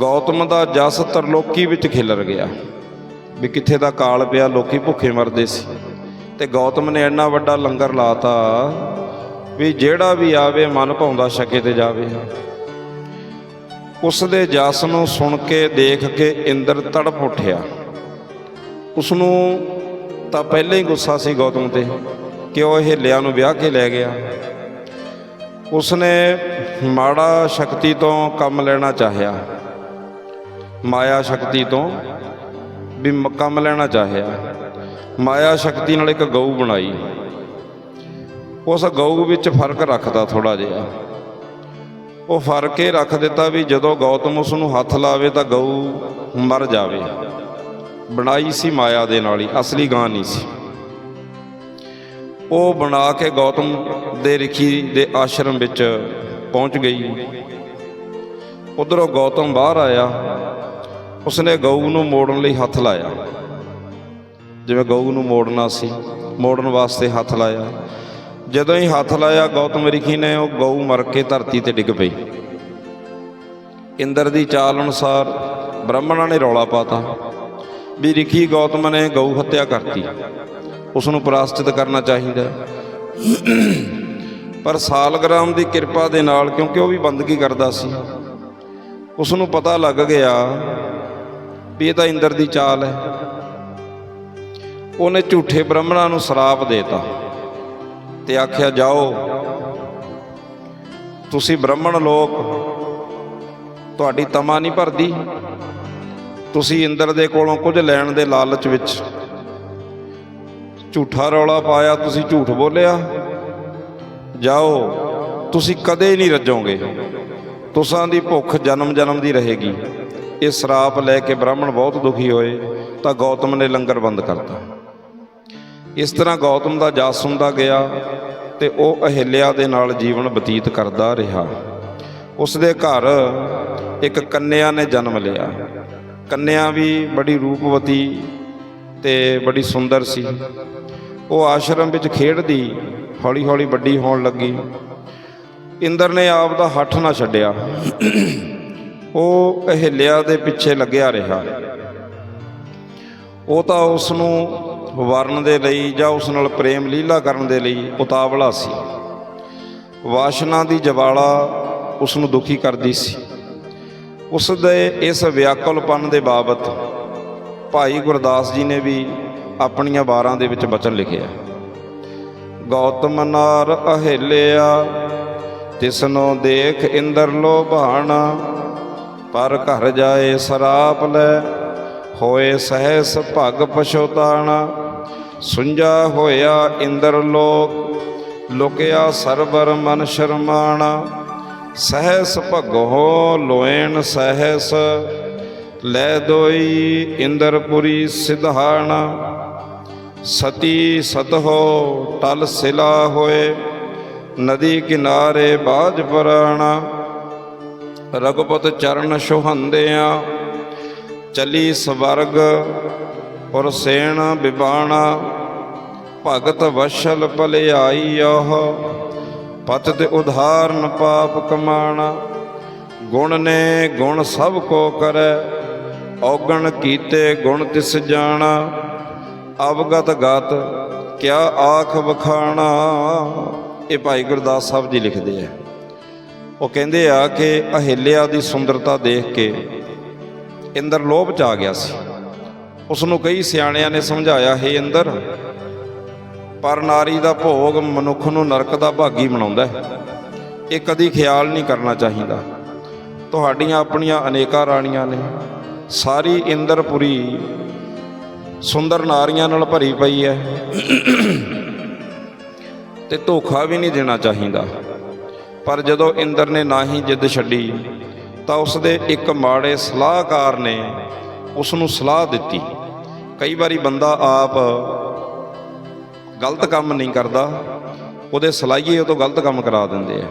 ਗੌਤਮ ਦਾ ਜਸ ਤਰਲੋਕੀ ਵਿੱਚ ਖਿਲਰ ਗਿਆ। ਵੀ ਕਿੱਥੇ ਦਾ ਕਾਲ ਪਿਆ, ਲੋਕੀ ਭੁੱਖੇ ਮਰਦੇ ਸੀ। ਤੇ ਗੌਤਮ ਨੇ ਇੰਨਾ ਵੱਡਾ ਲੰਗਰ ਲਾਤਾ ਵੀ ਜਿਹੜਾ ਵੀ ਆਵੇ, ਮਨ ਭਾਉਂਦਾ ਛਕੇ ਤੇ ਜਾਵੇ। ਉਸ ਦੇ ਜਸ ਨੂੰ ਸੁਣ ਕੇ, ਦੇਖ ਕੇ ਇੰਦਰ ਤੜਪ ਉੱਠਿਆ। ਉਸ ਨੂੰ ਤਾਂ ਪਹਿਲਾਂ ਹੀ ਗੁੱਸਾ ਸੀ ਗੌਤਮ ਤੇ ਕਿ ਉਹ ਹਿੱਲਿਆਂ ਨੂੰ ਵਿਆਹ ਕੇ ਲੈ ਗਿਆ। ਉਸਨੇ ਮਾੜਾ ਸ਼ਕਤੀ ਤੋਂ ਕੰਮ ਲੈਣਾ ਚਾਹਿਆ। ਮਾਇਆ ਸ਼ਕਤੀ ਤੋਂ ਵੀ ਮ- ਕੰਮ ਲੈਣਾ ਚਾਹਿਆ। ਮਾਇਆ ਸ਼ਕਤੀ ਨਾਲ ਇੱਕ ਗਊ ਬਣਾਈ। ਉਸ ਗਊ ਵਿੱਚ ਫ਼ਰਕ ਰੱਖਦਾ ਥੋੜਾ ਜਿਹਾ। ਉਹ ਫ਼ਰਕ ਇਹ ਰੱਖ ਦਿੱਤਾ ਵੀ ਜਦੋਂ ਗੌਤਮ ਉਸ ਨੂੰ ਹੱਥ ਲਾਵੇ ਤਾਂ ਗਊ ਮਰ ਜਾਵੇ। ਬਣਾਈ ਸੀ ਮਾਇਆ ਦੇ ਨਾਲ ਹੀ, ਅਸਲੀ ਗਾਂ ਨਹੀਂ ਸੀ। ਉਹ ਬਣਾ ਕੇ ਗੌਤਮ ਦੇ ਰਿਖੀ ਦੇ ਆਸ਼ਰਮ ਵਿੱਚ ਪਹੁੰਚ ਗਈ। ਉਧਰੋਂ ਗੌਤਮ ਬਾਹਰ ਆਇਆ। ਉਸਨੇ ਗਊ ਨੂੰ ਮੋੜਨ ਲਈ ਹੱਥ ਲਾਇਆ। ਜਿਵੇਂ ਗਊ ਨੂੰ ਮੋੜਨਾ ਸੀ, ਮੋੜਨ ਵਾਸਤੇ ਹੱਥ ਲਾਇਆ। ਜਦੋਂ ਹੀ ਹੱਥ ਲਾਇਆ, ਗੌਤਮ ਰਿਖੀ ਨੇ ਉਹ ਗਊ ਮਰ ਕੇ ਧਰਤੀ ਤੇ ਡਿੱਗ ਪਈ। ਇੰਦਰ ਦੀ ਚਾਲ ਅਨੁਸਾਰ ਬ੍ਰਾਹਮਣਾਂ ਨੇ ਰੌਲਾ ਪਾਤਾ। ਵੀ ਰਿਖੀ ਗੌਤਮ ਨੇ ਗਊ ਹੱਤਿਆ ਕਰਤੀ। ਉਸ ਨੂੰ ਪ੍ਰਾਸਚਿਤ ਕਰਨਾ ਚਾਹੀਦਾ ਪਰ ਸਾਲਗ੍ਰਾਮ ਦੀ ਕਿਰਪਾ ਦੇ ਨਾਲ, ਕਿਉਂਕਿ ਉਹ ਵੀ ਬੰਦਗੀ ਕਰਦਾ ਸੀ ਉਸ ਨੂੰ ਪਤਾ ਲੱਗ ਗਿਆ ਵੀ ਇਹ ਤਾਂ ਇੰਦਰ ਦੀ ਚਾਲ ਹੈ। ਉਹਨੇ ਝੂਠੇ ਬ੍ਰਾਹਮਣਾਂ ਨੂੰ ਸਰਾਪ ਦੇਤਾ ਤੇ ਆਖਿਆ, ਜਾਓ, ਤੁਸੀਂ ਬ੍ਰਾਹਮਣ ਲੋਕ, ਤੁਹਾਡੀ ਤਮਾ ਨਹੀਂ ਭਰਦੀ। ਤੁਸੀਂ ਇੰਦਰ ਦੇ ਕੋਲੋਂ ਕੁਝ ਲੈਣ ਦੇ ਲਾਲਚ ਵਿੱਚ ਝੂਠਾ ਰੌਲਾ ਪਾਇਆ, ਤੁਸੀਂ ਝੂਠ ਬੋਲਿਆ? ਜਾਓ, ਤੁਸੀਂ ਕਦੇ ਨਹੀਂ ਰੱਜੋਗੇ। ਤੁਸਾਂ ਦੀ ਭੁੱਖ ਜਨਮ ਜਨਮ ਦੀ ਰਹੇਗੀ। ਇਹ ਸਰਾਪ ਲੈ ਕੇ ਬ੍ਰਾਹਮਣ ਬਹੁਤ ਦੁਖੀ ਹੋਏ, ਤਾਂ ਗੌਤਮ ਨੇ ਲੰਗਰ ਬੰਦ ਕਰਤਾ। ਇਸ ਤਰ੍ਹਾਂ ਗੌਤਮ ਦਾ ਜਸ ਸੁਣਦਾ ਗਿਆ ਤੇ ਉਹ ਅਹਿਲਿਆ ਦੇ ਨਾਲ ਜੀਵਨ ਬਤੀਤ ਕਰਦਾ ਰਿਹਾ। ਉਸ ਦੇ ਘਰ ਇੱਕ ਕੰਨਿਆ ਨੇ ਜਨਮ ਲਿਆ। ਕੰਨਿਆ ਵੀ ਬੜੀ ਰੂਪਵਤੀ ਤੇ ਬੜੀ ਸੁੰਦਰ ਸੀ। ਉਹ ਆਸ਼ਰਮ ਵਿੱਚ ਖੇਡਦੀ ਹੌਲੀ ਹੌਲੀ ਵੱਡੀ ਹੋਣ ਲੱਗੀ। ਇੰਦਰ ਨੇ ਆਪ ਦਾ ਹੱਠ ਨਾ ਛੱਡਿਆ। ਉਹ ਅਹਿਲਿਆ ਦੇ ਪਿੱਛੇ ਲੱਗਿਆ ਰਿਹਾ। ਉਹ ਤਾਂ ਉਸ ਨੂੰ ਵਰਨ ਦੇ ਲਈ ਜਾਂ ਉਸ ਨਾਲ ਪ੍ਰੇਮ ਲੀਲਾ ਕਰਨ ਦੇ ਲਈ ਉਤਾਵਲਾ ਸੀ। ਵਾਸ਼ਨਾ ਦੀ ਜਵਾਲਾ ਉਸ ਨੂੰ ਦੁਖੀ ਕਰਦੀ ਸੀ। ਉਸ ਦੇ ਇਸ ਵਿਆਕੁਲਪਨ ਦੇ ਬਾਬਤ ਭਾਈ ਗੁਰਦਾਸ ਜੀ ਨੇ ਵੀ ਆਪਣੀਆਂ ਬਾਰਾਂ ਦੇ ਵਿੱਚ ਬਚਨ ਲਿਖਿਆ। ਗੌਤਮ ਨਾਰ ਅਹਿਲਿਆ, ਤਿਸਨੋ ਦੇਖ ਇੰਦਰ ਲੋਭਾਣਾ ਪਰ ਘਰ ਜਾਏ ਸਰਾਪ ਲੈ, ਹੋਏ ਸਹਿਸ ਭਗ ਪਛੋਤਾਣਾ। ਸੁੰਜਾ ਹੋਇਆ ਇੰਦਰ ਲੋਕ, ਲੁਕਿਆ ਸਰਬਰ ਮਨ ਸ਼ਰਮਾਣਾ। ਸਹਿਸ ਭਗੋ ਲੋਇਣ ਸਹਿਸ, ਲੈ ਦੋਈ ਇੰਦਰਪੁਰੀ ਸਿਧਾਣਾ ਸਤੀ ਸਤਹੋ ਟਲ ਸਿਲਾ ਹੋਏ, ਨਦੀ ਕਿਨਾਰੇ ਬਾਜ ਪਰਾਣਾ। ਰਗਪਤ ਚਰਨ ਸੁਹੰਦਿਆਂ, ਚਲੀ ਸਵਰਗ ਔਰ ਸੇਣ ਬਿਬਾਣਾ। ਭਗਤ ਵਸ਼ਲ ਭਲਿਆਈ ਆਹ ਪਤ ਤੇ ਉਧਾਰਨ ਪਾਪ ਕਮਾਣਾ। ਗੁਣ ਨੇ ਗੁਣ ਸਭ ਕੋ ਕਰੈ, ਔਗਣ ਕੀਤੇ ਗੁਣ ਤਿਸ ਜਾਣਾ। ਅਵਗਤ ਗਤ ਕਿਆ ਆਖ ਵਖਾਣਾ। ਇਹ ਭਾਈ ਗੁਰਦਾਸ ਸਾਹਿਬ ਜੀ ਲਿਖਦੇ ਆ। ਉਹ ਕਹਿੰਦੇ ਆ ਕਿ ਅਹੇਲਿਆ ਦੀ ਸੁੰਦਰਤਾ ਦੇਖ ਕੇ ਇੰਦਰ ਲੋਭ ਚ ਆ ਗਿਆ ਸੀ। ਉਸ ਨੂੰ ਕਈ ਸਿਆਣਿਆਂ ਨੇ ਸਮਝਾਇਆ, ਹੈ ਇੰਦਰ ਪਰ ਨਾਰੀ ਦਾ ਭੋਗ ਮਨੁੱਖ ਨੂੰ ਨਰਕ ਦਾ ਭਾਗੀ ਬਣਾਉਂਦਾ ਹੈ। ਇਹ ਕਦੀ ਖਿਆਲ ਨਹੀਂ ਕਰਨਾ ਚਾਹੀਦਾ। ਤੁਹਾਡੀਆਂ ਆਪਣੀਆਂ ਅਨੇਕਾਂ ਰਾਣੀਆਂ ਨੇ। ਸਾਰੀ ਇੰਦਰਪੁਰੀ ਸੁੰਦਰ ਨਾਰੀਆਂ ਨਾਲ ਭਰੀ ਪਈ ਹੈ। ਤੇ ਧੋਖਾ ਵੀ ਨਹੀਂ ਦੇਣਾ ਚਾਹੀਦਾ। ਪਰ ਜਦੋਂ ਇੰਦਰ ਨੇ ਨਾ ਹੀ ਜਿੱਦ ਛੱਡੀ, ਤਾਂ ਉਸ ਦੇ ਇੱਕ ਮਾੜੇ ਸਲਾਹਕਾਰ ਨੇ ਉਸ ਨੂੰ ਸਲਾਹ ਦਿੱਤੀ। ਕਈ ਵਾਰੀ ਬੰਦਾ ਆਪ ਗਲਤ ਕੰਮ ਨਹੀਂ ਕਰਦਾ, ਉਹਦੇ ਸਲਾਹੀਏ ਉਹ ਤੋਂ ਗਲਤ ਕੰਮ ਕਰਾ ਦਿੰਦੇ ਆ।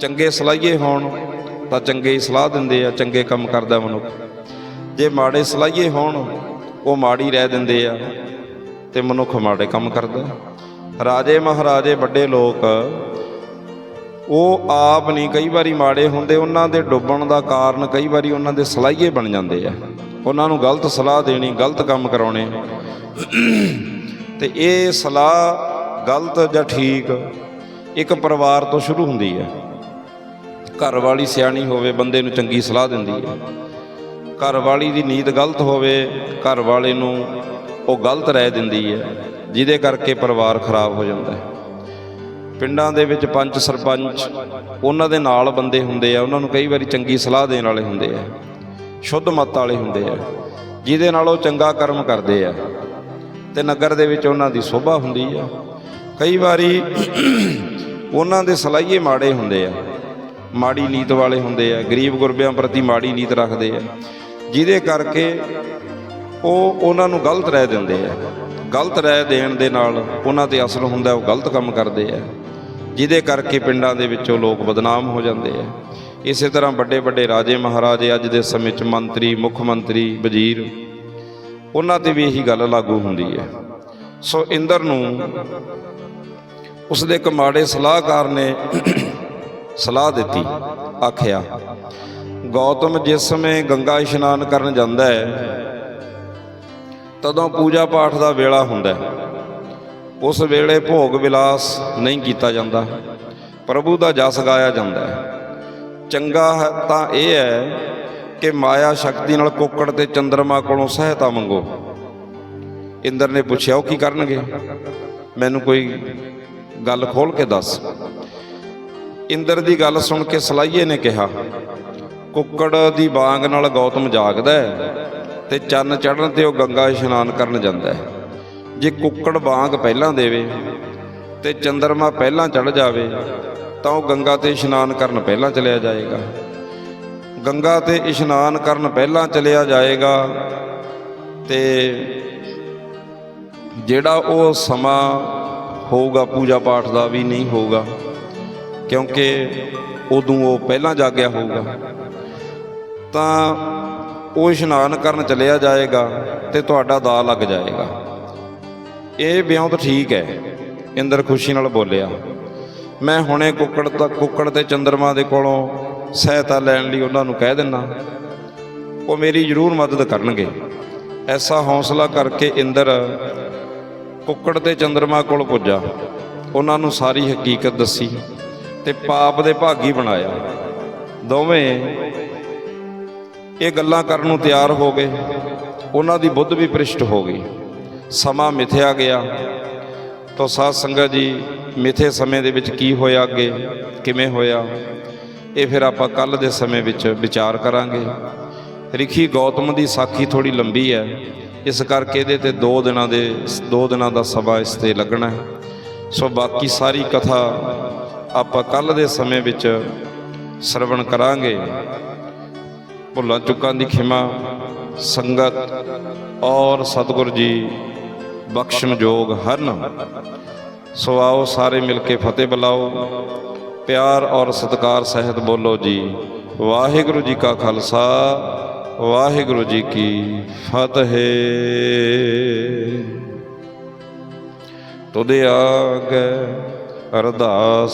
ਚੰਗੇ ਸਲਾਹੀਏ ਹੋਣ ਤਾਂ ਚੰਗੇ ਹੀ ਸਲਾਹ ਦਿੰਦੇ ਆ, ਚੰਗੇ ਕੰਮ ਕਰਦਾ ਮਨੁੱਖ। ਜੇ ਮਾੜੇ ਸਲਾਹੀਏ ਹੋਣ, ਉਹ ਮਾੜੀ ਰਹਿ ਦਿੰਦੇ ਆ ਤੇ ਮਨੁੱਖ ਮਾੜੇ ਕੰਮ ਕਰਦਾ। ਰਾਜੇ ਮਹਾਰਾਜੇ ਵੱਡੇ ਲੋਕ, ਉਹ ਆਪ ਨਹੀਂ ਕਈ ਵਾਰੀ ਮਾੜੇ ਹੁੰਦੇ, ਉਹਨਾਂ ਦੇ ਡੁੱਬਣ ਦਾ ਕਾਰਨ ਕਈ ਵਾਰੀ ਉਹਨਾਂ ਦੇ ਸਲਾਹੀਏ ਬਣ ਜਾਂਦੇ ਆ। ਉਹਨਾਂ ਨੂੰ ਗਲਤ ਸਲਾਹ ਦੇਣੀ, ਗਲਤ ਕੰਮ ਕਰਾਉਣੇ। ਤੇ ਇਹ ਸਲਾਹ ਗਲਤ ਜਾਂ ਠੀਕ ਇੱਕ ਪਰਿਵਾਰ ਤੋਂ ਸ਼ੁਰੂ ਹੁੰਦੀ ਹੈ। ਘਰ ਵਾਲੀ ਸਿਆਣੀ ਹੋਵੇ, ਬੰਦੇ ਨੂੰ ਚੰਗੀ ਸਲਾਹ ਦਿੰਦੀ ਹੈ। ਘਰ ਵਾਲੀ ਦੀ ਨੀਤ ਗਲਤ ਹੋਵੇ, ਘਰ ਵਾਲੇ ਨੂੰ ਉਹ ਗਲਤ ਰਹਿ ਦਿੰਦੀ ਹੈ, ਜਿਹਦੇ ਕਰਕੇ ਪਰਿਵਾਰ ਖਰਾਬ ਹੋ ਜਾਂਦਾ ਹੈ। ਪਿੰਡਾਂ ਦੇ ਵਿੱਚ ਪੰਚ ਸਰਪੰਚ, ਉਹਨਾਂ ਦੇ ਨਾਲ ਬੰਦੇ ਹੁੰਦੇ ਆ, ਉਹਨਾਂ ਨੂੰ ਕਈ ਵਾਰੀ ਚੰਗੀ ਸਲਾਹ ਦੇਣ ਵਾਲੇ ਹੁੰਦੇ ਆ, ਸ਼ੁੱਧ ਮਤ ਵਾਲੇ ਹੁੰਦੇ ਆ, ਜਿਹਦੇ ਨਾਲ ਉਹ ਚੰਗਾ ਕਰਮ ਕਰਦੇ ਆ। ਤੇ ਨਗਰ ਦੇ ਵਿੱਚ ਉਹਨਾਂ ਦੀ ਸੋਭਾ ਹੁੰਦੀ ਆ। ਕਈ ਵਾਰੀ ਉਹਨਾਂ ਦੇ ਸਲਾਈਏ ਮਾੜੇ ਹੁੰਦੇ ਆ। ਮਾੜੀ ਨੀਤ ਵਾਲੇ ਹੁੰਦੇ ਆ। ਗਰੀਬ ਗੁਰਬਿਆਂ ਪ੍ਰਤੀ ਮਾੜੀ ਨੀਤ ਰੱਖਦੇ ਆ। ਜਿਹਦੇ ਕਰਕੇ ਉਹ ਉਹਨਾਂ ਨੂੰ ਗਲਤ ਰਹਿ ਦਿੰਦੇ ਆ। ਗਲਤ ਰਹਿ ਦੇਣ ਦੇ ਨਾਲ ਉਹਨਾਂ ਤੇ ਅਸਰ ਹੁੰਦਾ, ਉਹ ਗਲਤ ਕੰਮ ਕਰਦੇ ਆ। ਜਿਹਦੇ ਕਰਕੇ ਪਿੰਡਾਂ ਦੇ ਵਿੱਚੋਂ ਲੋਕ ਬਦਨਾਮ ਹੋ ਜਾਂਦੇ ਆ। ਇਸੇ ਤਰ੍ਹਾਂ ਵੱਡੇ ਵੱਡੇ ਰਾਜੇ ਮਹਾਰਾਜੇ ਅੱਜ ਦੇ ਸਮੇਂ 'ਚ ਮੰਤਰੀ, ਮੁੱਖ ਮੰਤਰੀ, ਵਜ਼ੀਰ ਉਹਨਾਂ ਤੇ ਵੀ ਇਹੀ ਗੱਲ ਲਾਗੂ ਹੁੰਦੀ ਹੈ। ਸੋ ਇੰਦਰ ਨੂੰ ਉਸਦੇ ਇੱਕ ਮਾੜੇ ਸਲਾਹਕਾਰ ਨੇ ਸਲਾਹ ਦਿੱਤੀ, ਆਖਿਆ, ਗੌਤਮ ਜਿਸ ਸਮੇਂ ਗੰਗਾ ਇਸ਼ਨਾਨ ਕਰਨ ਜਾਂਦਾ ਹੈ, ਤਦੋਂ ਪੂਜਾ ਪਾਠ ਦਾ ਵੇਲਾ ਹੁੰਦਾ ਹੈ। ਉਸ ਵੇਲੇ ਭੋਗ ਵਿਲਾਸ ਨਹੀਂ ਕੀਤਾ ਜਾਂਦਾ, ਪ੍ਰਭੂ ਦਾ ਜਸ ਗਾਇਆ ਜਾਂਦਾ ਹੈ। ਚੰਗਾ ਤਾਂ ਇਹ ਹੈ ਕਿ ਮਾਇਆ ਸ਼ਕਤੀ ਨਾਲ ਕੁੱਕੜ ਤੇ ਚੰਦਰਮਾ ਕੋਲੋਂ ਸਹਾਇਤਾ ਮੰਗੋ। ਇੰਦਰ ਨੇ ਪੁੱਛਿਆ, ਉਹ ਕੀ ਕਰਨਗੇ? ਮੈਨੂੰ ਕੋਈ ਗੱਲ ਖੋਲ ਕੇ ਦੱਸ। ਇੰਦਰ ਦੀ ਗੱਲ ਸੁਣ ਕੇ ਸਲਾਈਏ ਨੇ ਕਿਹਾ, ਕੁੱਕੜ ਦੀ ਬਾਂਗ ਨਾਲ ਗੌਤਮ ਜਾਗਦਾ ਹੈ ਤੇ ਚੰਨ ਚੜ੍ਹਨ ਤੇ ਉਹ ਗੰਗਾ ਇਸ਼ਨਾਨ ਕਰਨ ਜਾਂਦਾ ਹੈ। ਜੇ ਕੁੱਕੜ ਬਾਂਗ ਪਹਿਲਾਂ ਦੇਵੇ ਤੇ ਚੰਦਰਮਾ ਪਹਿਲਾਂ ਚੜ ਜਾਵੇ, ਤਾਂ ਉਹ ਗੰਗਾ ਤੇ ਇਸ਼ਨਾਨ ਕਰਨ ਪਹਿਲਾਂ ਚਲਿਆ ਜਾਏਗਾ। ਗੰਗਾ ਤੇ ਇਸ਼ਨਾਨ ਕਰਨ ਪਹਿਲਾਂ ਚਲਿਆ ਜਾਏਗਾ ਤੇ ਜਿਹੜਾ ਉਹ ਸਮਾਂ ਹੋਊਗਾ ਪੂਜਾ ਪਾਠ ਦਾ ਵੀ ਨਹੀਂ ਹੋਊਗਾ, ਕਿਉਂਕਿ ਉਦੋਂ ਉਹ ਪਹਿਲਾਂ ਜਾਗਿਆ ਹੋਊਗਾ। ਤਾਂ ਉਹ ਇਸ਼ਨਾਨ ਕਰਨ ਚਲਿਆ ਜਾਏਗਾ ਤੇ ਤੁਹਾਡਾ ਦਾ ਲੱਗ ਜਾਏਗਾ। ਇਹ ਵਿਉਂਤ ਠੀਕ ਹੈ, ਇੰਦਰ ਖੁਸ਼ੀ ਨਾਲ ਬੋਲਿਆ। ਮੈਂ ਹੁਣੇ ਕੁੱਕੜ ਤੱਕ ਕੁੱਕੜ ਤੇ ਚੰਦਰਮਾ ਦੇ ਕੋਲੋਂ ਸਹਾਇਤਾ ਲੈਣ ਲਈ ਉਹਨਾਂ ਨੂੰ ਕਹਿ ਦਿੰਨਾ ਉਹ ਮੇਰੀ ਜ਼ਰੂਰ ਮਦਦ ਕਰਨਗੇ। ਐਸਾ ਹੌਸਲਾ ਕਰਕੇ ਇੰਦਰ ਕੁੱਕੜ ਤੇ ਚੰਦਰਮਾ ਕੋਲ ਪੁੱਜਾ। ਉਹਨਾਂ ਨੂੰ ਸਾਰੀ ਹਕੀਕਤ ਦੱਸੀ ਤੇ ਪਾਪ ਦੇ ਭਾਗੀ ਬਣਾਇਆ। ਦੋਵੇਂ ਇਹ ਗੱਲਾਂ ਕਰਨ ਨੂੰ ਤਿਆਰ ਹੋ ਗਏ। ਉਹਨਾਂ ਦੀ ਬੁੱਧ ਵੀ ਪ੍ਰਿਸ਼ਟ ਹੋ ਗਈ। ਸਮਾਂ ਮਿਥਿਆ ਗਿਆ। ਤਾਂ ਸਾਧ ਸੰਗਤ ਜੀ, ਮਿਥੇ ਸਮੇਂ ਦੇ ਵਿੱਚ ਕੀ ਹੋਇਆ ਅੱਗੇ? ਕਿਵੇਂ ਹੋਇਆ? ਇਹ ਫਿਰ ਆਪਾਂ ਕੱਲ ਦੇ ਸਮੇਂ ਵਿੱਚ ਵਿਚਾਰ ਕਰਾਂਗੇ। ਰਿਖੀ ਗੌਤਮ ਦੀ ਸਾਖੀ ਥੋੜੀ ਲੰਬੀ ਹੈ। ਇਸ ਕਰਕੇ ਇਹਦੇ ਤੇ 2 ਦਿਨਾਂ ਦੇ 2 ਦਿਨਾਂ ਦਾ ਸਮਾਂ ਇਸ ਤੇ ਲੱਗਣਾ ਹੈ। ਸੋ ਬਾਕੀ ਸਾਰੀ ਕਥਾ ਆਪਾਂ ਕੱਲ ਦੇ ਸਮੇਂ ਵਿੱਚ ਸਰਵਣ ਕਰਾਂਗੇ। ਭੁੱਲਾਂ ਚੁੱਕਾਂ ਦੀ ਖਿਮਾ, ਸੰਗਤ ਔਰ ਸਤਿਗੁਰ ਜੀ ਬਖਸ਼ਮ ਜੋਗ ਹਨ ਸੋ ਆਓ ਸਾਰੇ ਮਿਲ ਕੇ ਫਤਿਹ ਬੁਲਾਓ। ਪਿਆਰ ਔਰ ਸਤਿਕਾਰ ਸਹਿਤ ਬੋਲੋ ਜੀ। ਵਾਹਿਗੁਰੂ ਜੀ ਕਾ ਖਾਲਸਾ, ਵਾਹਿਗੁਰੂ ਜੀ ਕੀ ਫਤਿਹ। ਤੁਦੇ ਆਗੇ ਅਰਦਾਸ